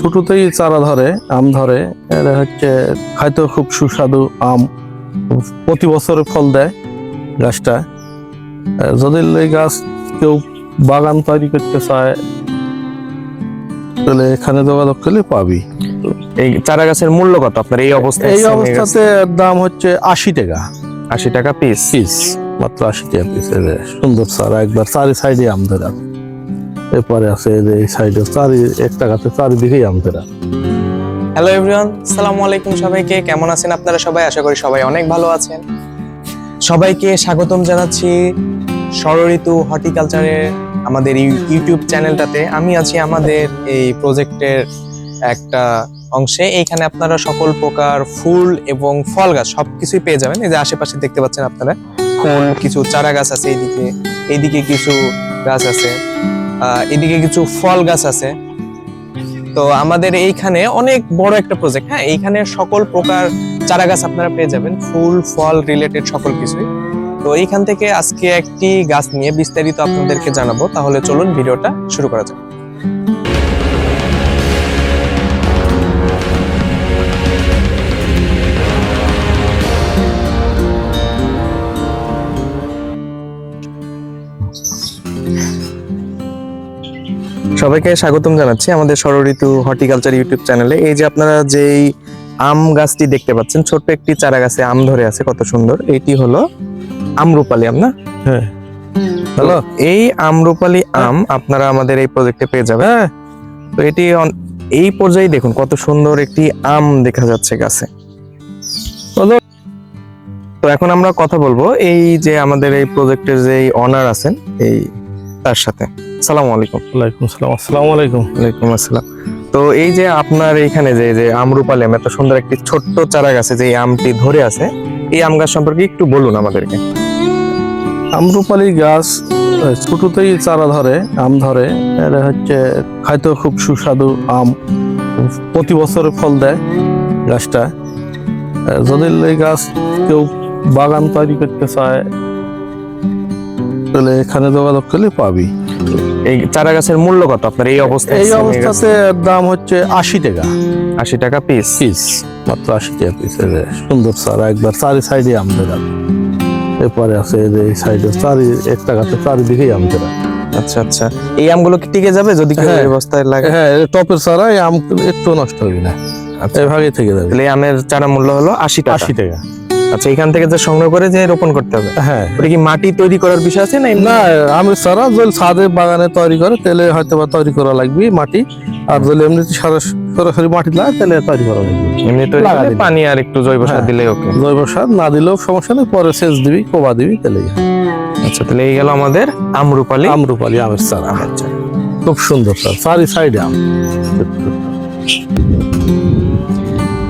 ছোটতেই চারা ধরে আম ধরে। এটা হচ্ছে খাইতে খুব সুস্বাদু আম। প্রতি বছর ফল দেয় গাছটা। যদি এই গাছ কেউ বাগান তৈরি করতে চায় তাহলে এখানে যোগাযোগ করলে পাবি। এই চারা গাছের মূল্য কত? আপনার এই অবস্থায় এই অবস্থাতে দাম হচ্ছে আশি টাকা। আশি টাকা পিস পিস মাত্র আশি টাকা পিস সুন্দর চারা একবার চারি সাইডে আম ধরা এরপরে আছে যে এই সাইডে চারি, এক টাকাতে চারিদিকেই ধরা হ্যালো এভরিওয়ান সালামু আলাইকুম সবাইকে। কেমন আছেন আপনারা সবাই? আশা করি সবাই অনেক ভালো আছেন। সবাইকে স্বাগতম জানাচ্ছি ষড়ঋতু হর্টিকালচারের আমাদের ইউটিউব চ্যানেলটাতে। আমি আছি আমাদের এই প্রজেক্টের একটা অংশে। এইখানে আপনারা সকল প্রকার ফুল এবং ফল গাছ সবকিছুই পেয়ে যাবেন। এই যে আশেপাশে দেখতে পাচ্ছেন আপনারা, ফুল, কিছু চারা গাছ আছে এইদিকে। এইদিকে কিছু গাছ আছে। এদিকে কিছু ফল গাছ আছে। তো আমাদের এইখানে অনেক বড় একটা প্রজেক্ট হ্যাঁ? এইখানে সকল প্রকার চারা গাছ আপনারা পেয়ে যাবেন, ফুল, ফল রিলেটেড সকল কিছুই। তো এইখান থেকে আজকে একটি গাছ নিয়ে বিস্তারিত আপনাদেরকে জানাব। তাহলে চলুন ভিডিওটা শুরু করা যাক। সবাইকে স্বাগতম জানাচ্ছি আমাদের ষড়ঋতু হর্টিকালচার ইউটিউব চ্যানেলে। এই যে আপনারা যেই আম গাছটি দেখতে পাচ্ছেন ছোট্ট একটি চারা গাছে আম ধরে আছে কত সুন্দর। এইটি হলো আমরুপালি আম না? হ্যাঁ। হ্যালো এই আমরুপালি আম আপনারা আমাদের এই প্রজেক্টে পেয়ে যাবেন। হ্যাঁ। তো এটি এই পর্যায়ে দেখুন কত সুন্দর একটি আম দেখা যাচ্ছে গাছে। তো এখন আমরা কথা বলব এই যে আমাদের এই প্রজেক্টের যে অনার আছেন এই তার সাথে। সালামু আলাইকুম। ওয়ালাইকুম সালাম আসসালামু আলাইকুম। ওয়ালাইকুম আসসালাম। তো এই যে আপনার এইখানে যে যে আমরুপালি আম এত সুন্দর একটি ছোট্ট চারা গাছে যে আমটি ধরে আছে এই আম গাছ সম্পর্কে একটু বলুন আমাদেরকে। আমরুপালি গাছ ছোটতেই চারা ধরে আম ধরে। এটা হচ্ছে খাইতে খুব সুস্বাদু আম। প্রতি বছর ফল দেয় গাছটা। যদি এই গাছ কেউ বাগান তৈরি করতে চায় তাহলে এখানে যোগাযোগ করলে পাবি। এই চারা গাছের মূল্য কত? আপনার এই অবস্থায় এই অবস্থাতে দাম হচ্ছে আশি টাকা। আশি টাকা পিস পিস মাত্র আশি টাকা পিস সুন্দর চারা একবার চারি সাইডে আম ধরা এরপরে আছে এই সাইডে চারি এক টাকাতে চারিদিকেই আম ধরা আচ্ছা আচ্ছা। এই আমগুলো কি টিকে যাবে যদি কেউ হ্যাঁ। অবস্থায় লাগে হ্যাঁ টপের চারা এই আম একটু নষ্ট হবে না। আচ্ছা। ভাগে থেকে যাবে। এই আমের চারা মূল্য হলো আশি টাকা। আশি টাকা। আচ্ছা এখান থেকে যে সংগ্রহ করে যে রোপণ করতে হবে? হ্যাঁ। ওটা কি মাটি তৈরি করার বিষয় আছে না? না আমের চারা যদি ছাদে বাগানে তৈরি করে তাহলে হয়তো বা তৈরি করা লাগবে মাটি। আর যদি এমনি সারা- সরাসরি মাটি লাগে তাহলে তৈরি করা লাগবে। এমনি তৈরি করলে পানি আর একটু জৈব সার হ্যাঁ। দিলে ওকে। জৈব সার না দিলেও সমস্যা নেই পরে সেচ দিবি কোবা দিবি তাহলে আচ্ছা তাহলে এই গেল আমাদের আমরুপালি। আমরুপালি আমের চারা। আমের চারা। খুব সুন্দর স্যার চারি সাইডে আম।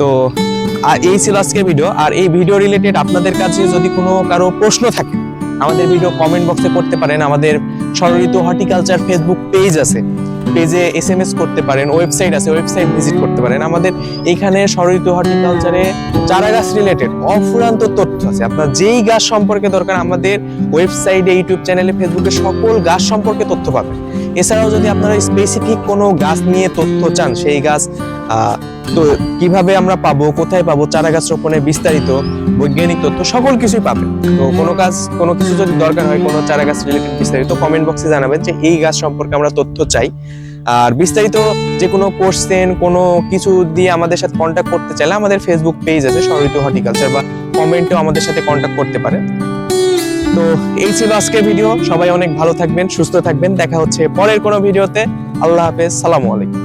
তো আর এই ছিল আজকের ভিডিও আর এই ভিডিও রিলেটেড আপনাদের কাছে যদি কোনো কারও প্রশ্ন থাকে, আমাদের ভিডিও কমেন্ট বক্সে করতে পারেন। আমাদের ষড়ঋত হর্টিকালচার ফেসবুক পেজ আছে। পেজে এস এম এস করতে পারেন ওয়েবসাইট আছে ওয়েবসাইট ভিজিট করতে পারেন। আমাদের এইখানে ষড়ঋত হর্টিকালচারে চারা গাছ রিলেটেড অফুরান্ত তথ্য আছে। আপনার যেই গাছ সম্পর্কে দরকার, আমাদের ওয়েবসাইটে ইউটিউব চ্যানেলে ফেসবুকে সকল গাছ সম্পর্কে তথ্য পাবেন। এছাড়াও যদি আপনারা স্পেসিফিক কোনো গাছ নিয়ে তথ্য চান, সেই গাছ তো কীভাবে আমরা পাবো, কোথায় পাবো চারা গাছ রোপণের বিস্তারিত, বৈজ্ঞানিক তথ্য সকল কিছুই পাবেন। তো কোনো কাজ, কোনো কিছু যদি দরকার হয়, কোনো চারা গাছ রিলেটেড বিস্তারিত কমেন্ট বক্সে জানাবেন যে এই গাছ সম্পর্কে আমরা তথ্য চাই। আর বিস্তারিত যে কোনো কোশ্চেন কোনো কিছু দিয়ে আমাদের সাথে কন্ট্যাক্ট করতে চাইলে আমাদের ফেসবুক পেজ আছে সরিত হর্টিকালচার বা কমেন্টেও আমাদের সাথে কন্ট্যাক্ট করতে পারেন। তো এই ছিল আজকের ভিডিও সবাই অনেক ভালো থাকবেন, সুস্থ থাকবেন। দেখা হচ্ছে পরের কোনো ভিডিওতে আল্লাহ হাফেজ, সালামু আলাইকুম।